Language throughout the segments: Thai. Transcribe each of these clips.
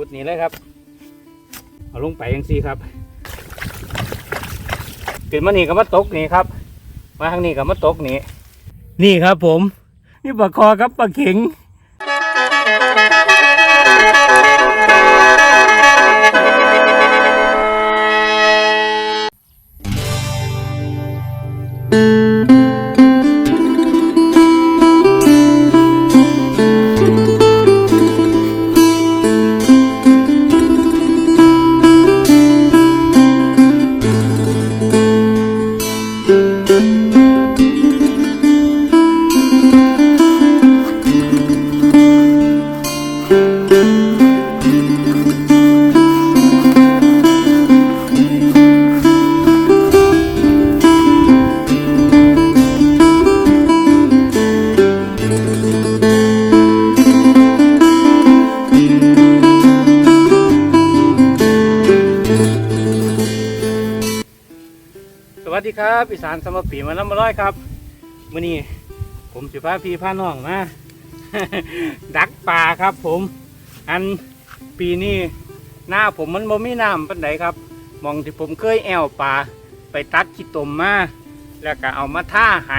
กุดนี้เลยครับ เอาลงไปยังซี่ครับขึ้นมานี่ก็มาตกนี่ครับ มาทางนี้ก็มาตกนี่นี่ครับผม นี่ปลาคอครับปลาเข็ง อีสานสมปีมาน้ำมาร้อยครับมื่อนี้ผมสิพาพี่พาน้องมา ดักป่าครับ ผม อันปีนี้หน้าผมมันบ่มีน้ำปันไดครับมองที่ผมเคยแอวป่าไปตัดขี้ตมมาแล้วก็เอามาท่าไห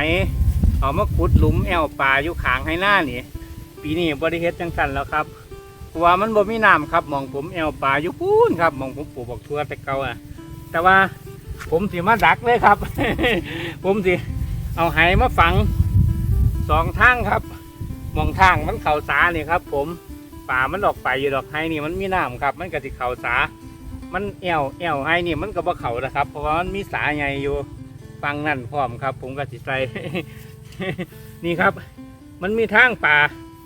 เอามาขุดหลุมแอวป่าอยู่ขางให้หน้านี่ปีนี้บริเฮ็ดจังสันแล้วครับเพราะว่ามันบ่มีน้ำครับมองผมแอวป่าอยู่พูนครับมองผมปลูกบอกทั่วแต่เก่าอะ แต่ว่า ผมสิมาดักเลยครับ ผมสิเอาไหมาฝังสองทางครับมองทางมันเข่าสาเนี่ครับ ผมป่ามันออกไปอยู่ดอกไห้นี่มันมีน้ำครับ มันก็สิเข่าสา มันแอวแอวไห้นี่มันก็บ่เข่านะครับ เพราะว่ามันมีสาใหญ่อยู่ฟังนั่นพร้อมครับ ผมก็สิใส่นี่ครับ มันมีทางป่า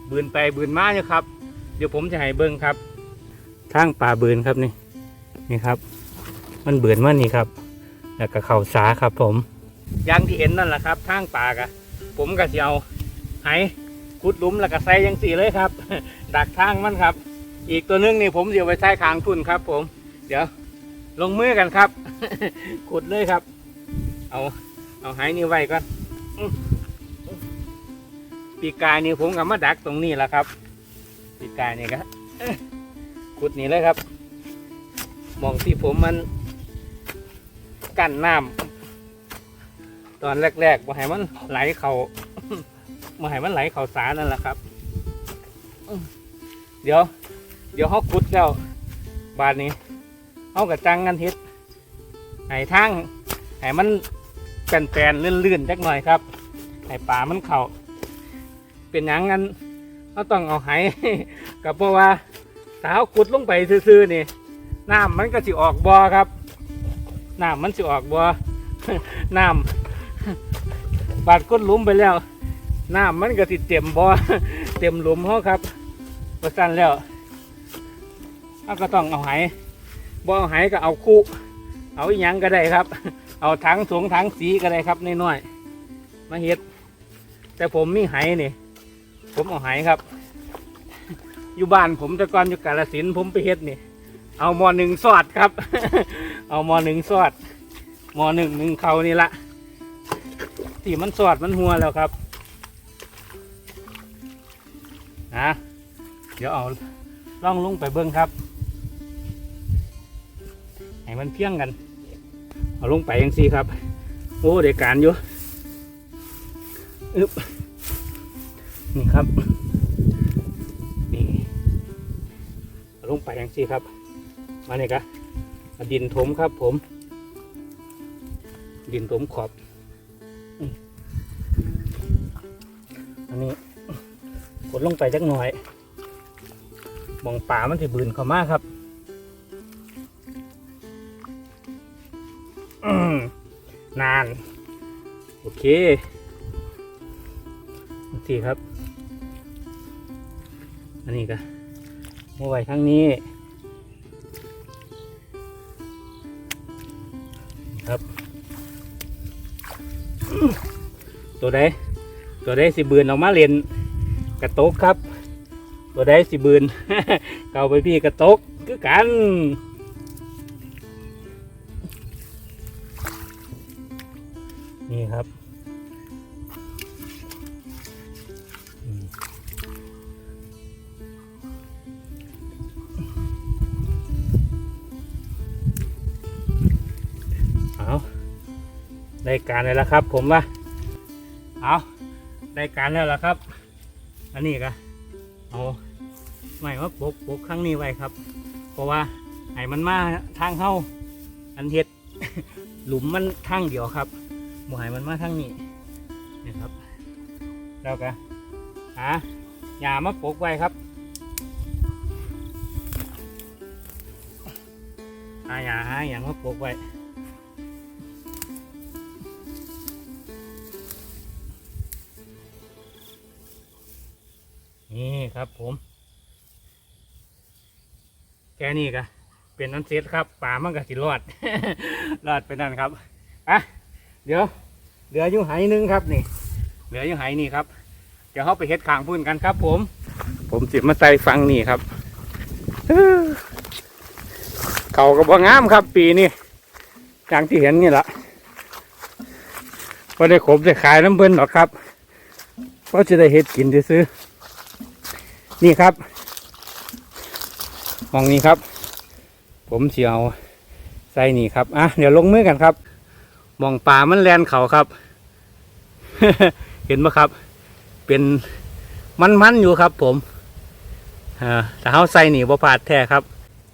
บืนไปบืนมาอยู่ครับ เดี๋ยวผมจะให้เบิ้งครับ ทางป่าบืนครับนี่นี่ครับ มันเบือนมานี่ครับ แล้วก็เข่าสาครับ ผมอย่างที่เห็นนั่นแหละครับทางปากอะผมก็จะเอาไหขุดหลุมแล้วก็ใส่ยังสี่เลยครับ ดักทางมันครับ อีกตัวนึงนี่ผมเดี๋ยวไปใส่คางทุนครับ ผม เดี๋ยว ลงมือกันครับ ขุดเลยครับ เอา เอาไหนี่ไว้ก่อนปีกายนี่ผมกับมาดักตรงนี้แหละครับ ปีกายนี่ครับขุดนี่เลยครับมองที่ผมมัน กั้นน้ำตอนแรกๆบ่ให้มันไหลเขาบ่ให้มันไหลเขาสานั่นแหละครับเดี๋ยว เดี๋ยวเขาขุดแล้วบานนี้เขากระจังกันเฮ็ดให้ทางให้มันแปลนๆลื่นๆจักหน่อยครับให้ป่ามันเขาเป็นอย่างนั้นเขาต้องเอาไหกับเพราะว่าถ้าเขาขุดลงไปซื่อๆนี่น้ำมันก็สิออกบ่อครับ น้ำมันสิออกบ่น้ำบาดก้นหลุมไปแล้วน้ำมันก็สิดเต็มบ่เต็มหลุมเขาครับประสันแล้วเราก็ต้องเอาไหบ่เอาไหก็เอาคู่ เอาอีหยังก็ได้ครับ เอาถังสูงถังสีก็ได้ครับน้อยๆมาเฮ็ด แต่ผมมีไหนี่ ผมเอาไหครับ อยู่บ้านผมแต่ก่อนอยู่กาลสินผมไปเฮ็ดนี่ เอาหมอหนึ่งสอดครับ เอามอหนึ่งสอดมอหนึ่งหนึ่งเขานี่ละที่มันสอดมันหัวแล้วครับนะเดี๋ยวเอาล่องลงไปเบิ้งครับ ให้มันเพียงกัน เอาลงไปยังซี่ครับ โอ้เด็กการอยู่อึบนี่ครับ นี่เอาลงไปยังซี่ครับ มาเนี่ยกะเอา ดินถมครับผม ดินถมขอบ อันนี้กดลงไปจักหน่อยมองป่ามันสิบืนเข้ามาครับนาน โอเคโอเคครับ อันนี้ก็มาไว้ทั้งนี้ ตัวใดตัวใดสิบืนออกมาเล่นกระตกครับ ตัวใดสิบืนเข้าไปพี่กระตกคือกันนี่ครับเอาได้การเลยแล้วครับผมว่า เอาได้การแล้วล่ะครับ อันนี้ก็เอาไม่ว่าปกปกข้งนี้ไว้ครับ เพราะว่าไห้มันมาทางเข้าอันเฮ็ดหลุมมันทางเดียวครับหมูไห้มันมาทางนี้นี่ครับ แล้วก็หาหญ้ามาปกไว้ครับหาหญ้าหาอย่างมาปกไว้ นี่ครับ ผม แค่นี้ก็เป็นนันเซตครับป่ามันก็สิรอด รอดไปนั่นครับอะเดี๋ยว เหลืออยู่ไหหนึงครับนี่ เหลืออยู่ไหนี่ครับ เดี๋ยวเขาไปเฮ็ดขางพุ่นกันครับ ผม ผมจิมาใส่ฟังนี่ครับเขาก็บ่งามครับ ปีนี้อย่างที่เห็นนี่แหละพอได้ขบได้ขายน้ำเบิ้นหรอกครับเพราะจะได้เฮ็ดกินซื้อ นี่ครับมองนี้ครับ ผมเสียวใส่นี่ครับอะเดี๋ยวลงมือกันครับมองป่ามันแลนเขาครับ เห็นไหมครับ เป็นมันๆอยู่ครับ ผมอ่าแต่เขาใส่นี่บ่พลาดแท้ครับ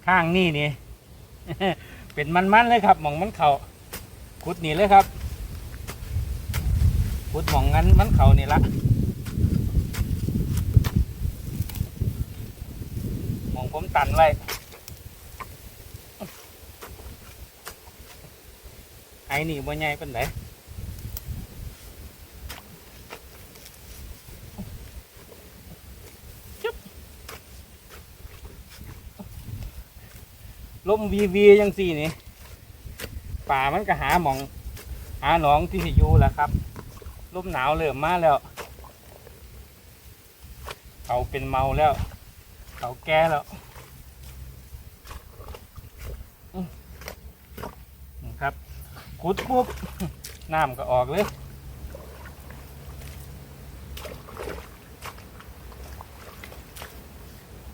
ข้างนี่นี่เป็นมันๆเลยครับหมองมันเขาขุดนี่เลยครับขุดหมองงั้นมันเขานี่ละหมอง ผมตันไว้ไอ้นี่บ่ใหญ่เป็นไหนลมวีวียังสี่นี่ป่ามันก็หาหมอง หาหนองที่สิอยู่แหละครับลมหนาวเริ่มมาแล้ว เขาเป็นเมาแล้ว เขาแก่แล้วนะครับขุดปุ๊บน้ำก็ออกเลย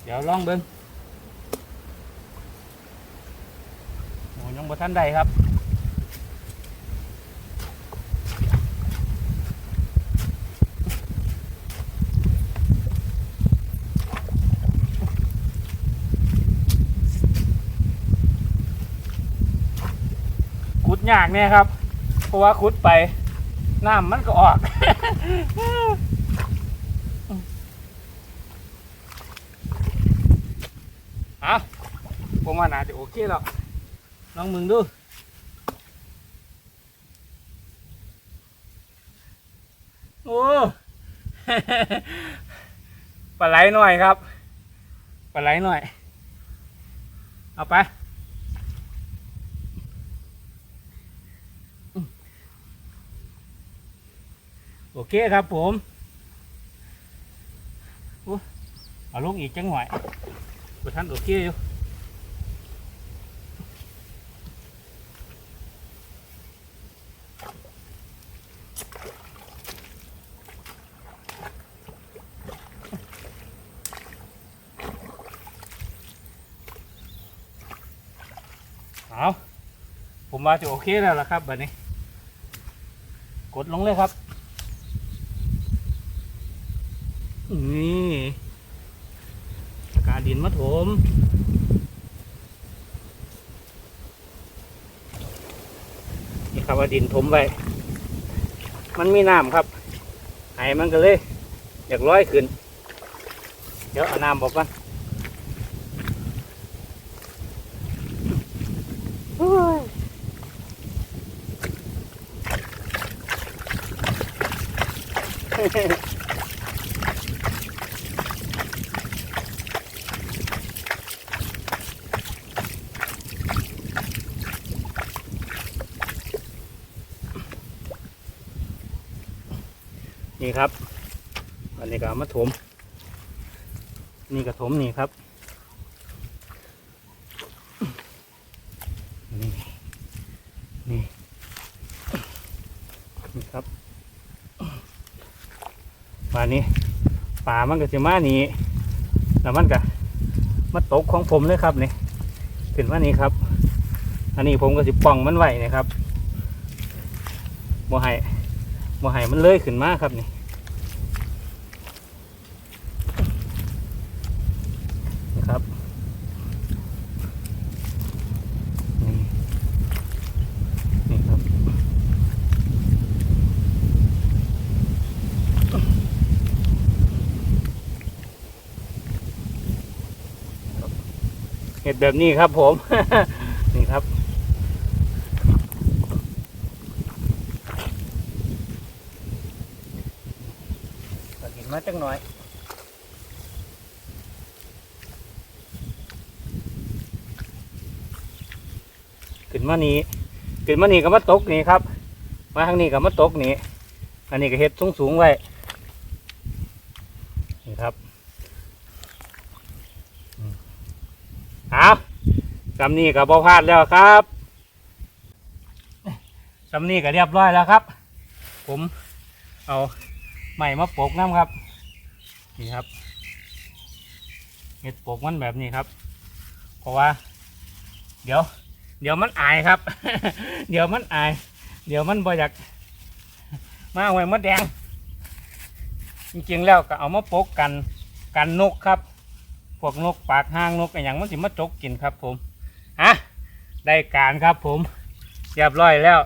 เดี๋ยวลองเบิ้งโอ้ยังบ่ทันใดครับ ยากเนี่ยครับ เพราะว่าขุดไปน้ำมันก็ออกเอาผมว่าน่าจะโอเคแล้วลองมึงดูโอ้ปลาไหลหน่อยครับปลาไหลหน่อย เอาไป เคครับผมอู้เอาลงอีกจังหน่อยบท่านโอเคอยู่เอาผมว่าจะโอเคแล้วล่ะครับแบบนี้ กดลงเลยครับ นี่อากาศดินมาถมนี่ครับว่าดินถมไว้มันมีน้ำครับไห้มันก็เลย อยากร้อยขึ้น เดี๋ยวเอาน้ำบอกกันโอ้ นี่ครับ อันนี้ก็มาถม นี่ก็ถมนี่ครับนี่นี่นี่ครับป่านี้ป่ามันก็จะมานี่แล้วมันก็มาตกของผมเลยครับนี่ขึ้นมานี่ครับ อันนี้ผมก็สิป้องมันไว้นะครับบ่ให้บ่ให้มันเลยขึ้นมาครับนี่นะครับนี่นี่ครับเห็ ดแบบนี้ครับผม นี่ครับก็กินมาจังหน่อยขึ้นมานี้ขึ้นมานี้ก็มาตกนี่ครับ มาทางนี้ก็มาตกนี่ อันนี้ก็เฮ็ดสูงสูงๆไว้ นี่ครับอืมเอาสำนี้ก็บ่พลาดแล้วครับสำนี้ก็เรียบร้อยแล้วครับ ผมเอาใหม่มาปลูกน้ำครับ นี่ครับเห็ดปลูกมันแบบนี้ครับ เพราะว่า เดี๋ยว เดี๋ยวมันอายครับ เดี๋ยวมันอาย เดี๋ยวมันบ่อยากมาหวยมดแดง จริงๆแล้วก็เอามาปกกันกันนกครับ พวกนกปากห้างนกอะไรอย่างมันสิมาจกกินครับผม ได้การครับผมเรียบร้อยแล้ว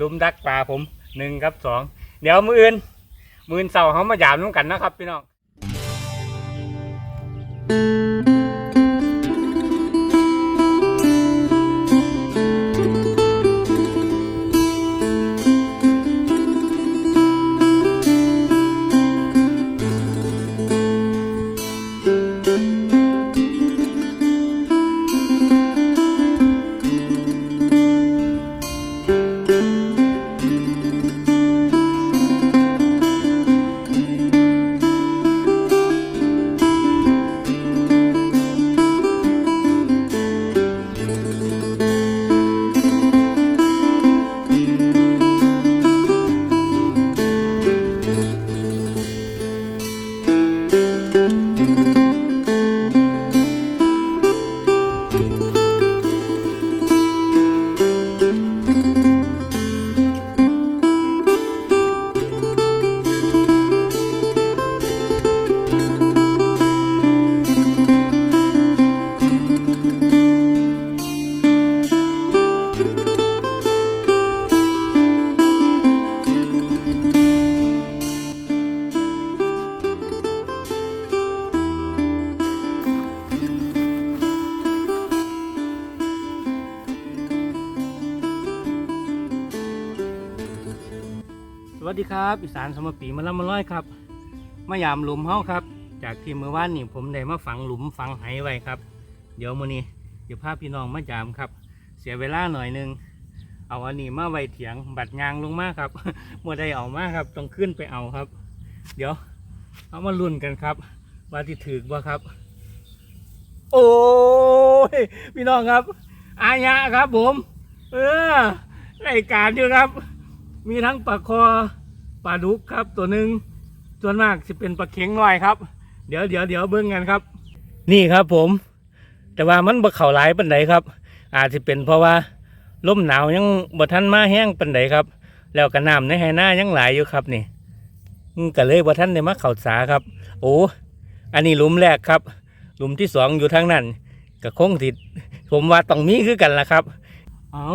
ลุมดักปลาผมหนึ่งครับสองเดี๋ยวมืออื่น มืออื่นเสาร์เขามาหยามน้ำกันนะครับพี่น้อง วัสดีครับอีสานสมปีมาละมาร้อยครับมายามหลุมเฮาครับ จากที่เมื่อวานนี่ผมได้มาฝังหลุมฝังไหไว้ครับ เดี๋ยวมื้อนี้เดี๋ยวพาพี่น้องมายามครับ เสียเวลาหน่อยหนึงเอาอันนี้มาไว้เถียงบัดยางลงมาครับมื่ได้เอามาครับต้องขึ้นไปเอาครับ เดี๋ยว เอามาลุ้นกันครับ ว่าที่ถือบ่ครับ โอ้ยพี่น้องครับ อายะครับผม เออรายการอยู่ครับ มีทั้งปลาคอ ปลาดุกครับตัวหนึ่งส่วนมากจะเป็นปลาเข็งน้อยครับ เดี๋ยวเดี๋ยวเดี๋ยวเบิ้งกันครับ นี่ครับผม แต่ว่ามันบ่เข่าหลายปันไดครับ อาจจะเป็นเพราะว่าลมหนาวยังบ่ทันมาแห้งปันไดครับ แล้วกระน้ำในไหหน้ายังหลายอยู่ครับนี่ก็เลยบ่ทันได้มาเข่าสาครับ โอ้อันนี้หลุมแรกครับ หลุมที่สองอยู่ทางนั้นก็คงติดผมว่าต้องมีคือกันละครับ เอา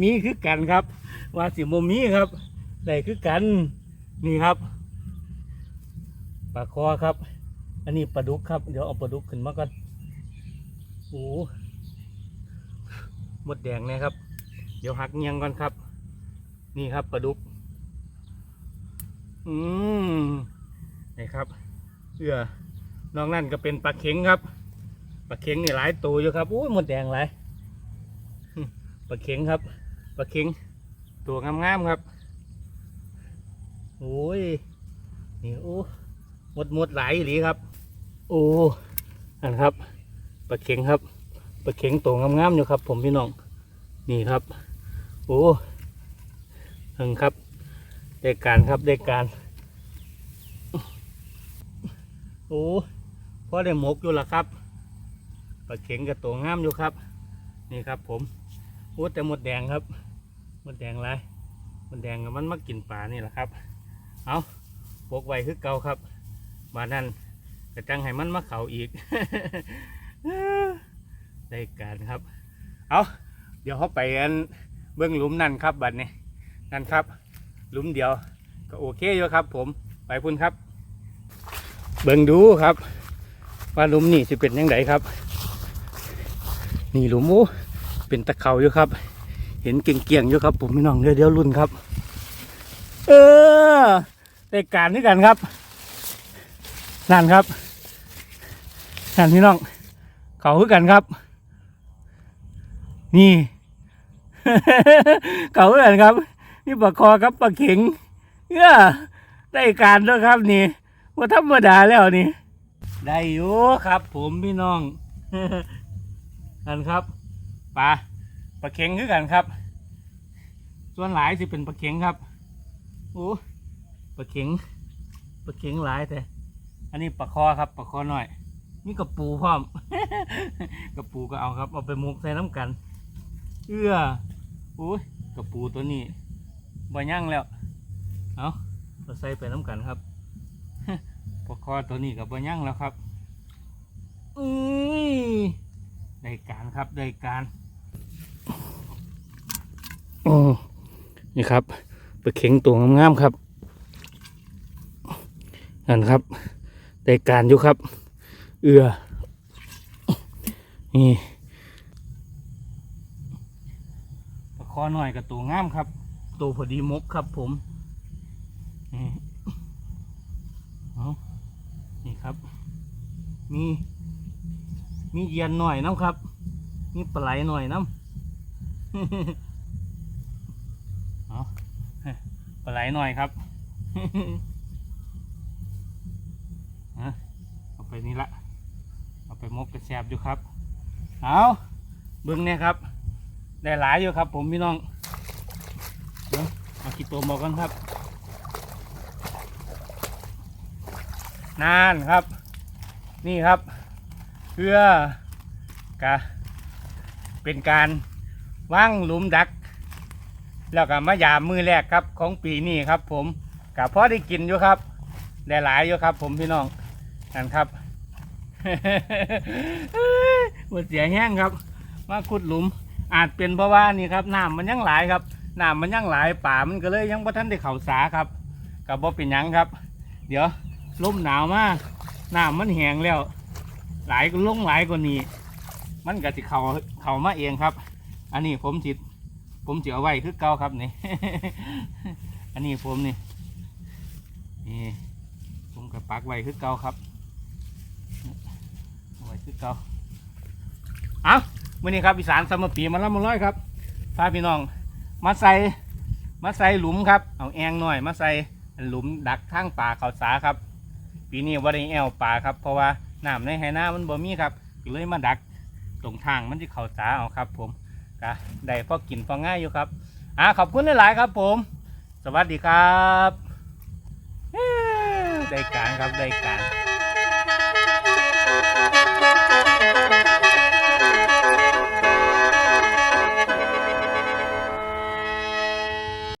มีคือกันครับ ว่าสิโมมีครับ ได้คือกันนี่ครับปลาคอครับ อันนี้ปลาดุกครับ เดี๋ยวเอาปลาดุกขึ้นมาก่อนโอ้หมดแดงเลยครับ เดี๋ยวหักเงียงก่อนครับ นี่ครับปลาดุก อืมนี่ครับเสื้อนอกนั่นก็เป็นปลาเข็งครับปลาเข็งนี่หลายตัวอยู่ครับโอ้ยหมดแดงหลายปลาเข็งครับปลาเข็งตัวงามๆครับ โอ้ย นี่โอ้หมดหมดหลายอีหลีครับ โอ้อันครับปลาเข็งครับปลาเข็งตัวงามๆอยู่ครับ ผมพี่น้อง นี่ครับ โอ้หึงครับ ได้การครับได้การ โอ้พอได้หมกอยู่ละครับปลาเข็งกับตัวงามอยู่ครับ นี่ครับ ผมโอ้แต่หมดแดงครับ หมันแดงไรหมันแดงกับมันมากินปลานี่แหละครับ เอาปกไว้คือเก่าครับบาดนั้นกระจังให้มันมาเขาอีกได้การครับ เอาเดี๋ยวเขาไปกันเบื้องหลุมนั่นครับบัดนี้นั่นครับ หลุมเดียวก็โอเคอยู่ครับ ผมไปพุ่นครับ เบิ่งดูครับ ว่าหลุมนี่จะเป็นยังไงครับ นี่หลุมโอ้เป็นตะเขาอยู่ครับ เห็นเกี่ยงๆอยู่ครับ ผมพี่น้องเดี๋ยวเดี๋ยวรุ่นครับ เออ ได้การด้วยกันครับ นั่นครับ นั่นพี่น้อง เขาคือกันครับ นี่ เขาคือกันครับ นี่ปลาคอครับปลาเข็งเออได้การด้วยครับนี่ว่าธรรมดาแล้วนี่ ได้อยู่ครับ ผมพี่น้องนั่นครับปลาปลาเข็งคือกันครับ ส่วนหลายสิเป็นปลาเข็งครับโอ้ ปลาเข็งปลาเข็งหลายแต่อันนี้ปลาคอครับปลาคอหน่อย นี่กระปูพร้อม กระปูก็เอาครับเอาไปมุกใส่น้ำกัน เอื้อโอ้ยกระปูตัวนี้บ่ย่างแล้วเอาเราใส่ไปน้ำกันครับปลาคอตัวนี้กับบ่ย่างแล้วครับอุ้ยได้การครับได้การโอ้นี่ครับปลาเข็งตัวงามๆครับ นั่นครับได้การอยู่ครับ เอือนี่ปลาคอหน่อยกับตัวง่ามครับ ตัวพอดีมกครับผม นี่นี่ครับ มีมีเยียนหน่อยน้ำครับ มีปลาไหลหน่อยน้ำปลาไหลหน่อยครับ ไปนี่ละเอาไปมกกระแสบอยู่ครับ เอาเบิ้งเนี่ยครับ ได้หลายอยู่ครับ ผมพี่น้องเดี๋ยวเอากี่ตัวบอกกันครับ นานครับ นี่ครับ เพื่อกะเป็นการว่างหลุมดัก แล้วก็มายามมือแรกครับของปีนี้ครับ ผมกะพอได้กินอยู่ครับ ได้หลายอยู่ครับ ผมพี่น้อง นั่นครับหมดเสียแห้งครับ มาขุดหลุม อาจเป็นเพราะว่านี่ครับน้ำมันยังหลายครับน้ำมันยังหลายป่ามันก็เลยยังบ่ทันได้เข่าสาครับกับบ่เป็นยังครับ เดี๋ยวลมหนาวมากน้ำมันแห้งแล้ว หลายก็ลงหลายกว่านี้ มันก็สิเข่าเข่ามาเองครับ อันนี้ผมสิผมสิเอาไว้คือเก่าครับนี่ อันนี้ผมนี่นี่ผมกับปักไว้คือเก่าครับ คือเก่าเอามื่อนี้ครับอีสานสมปีมาแล้วมาร้อยครับพาพี่น้อง มาใส่มาใส่หลุมครับเอาแองหน่อยมาใส่หลุมดักทางป่าเขาสาครับ ปีนี้ว่าได้แอวป่าครับเพราะว่าน้ำในไหน้ามันบ่มีครับก็เลยมาดักตรงทางมันที่เขาสาเอาครับ ผมก็ได้พอกินพอง่ายอยู่ครับอ่าขอบคุณหลายๆครับผม สวัสดีครับได้การครับได้การ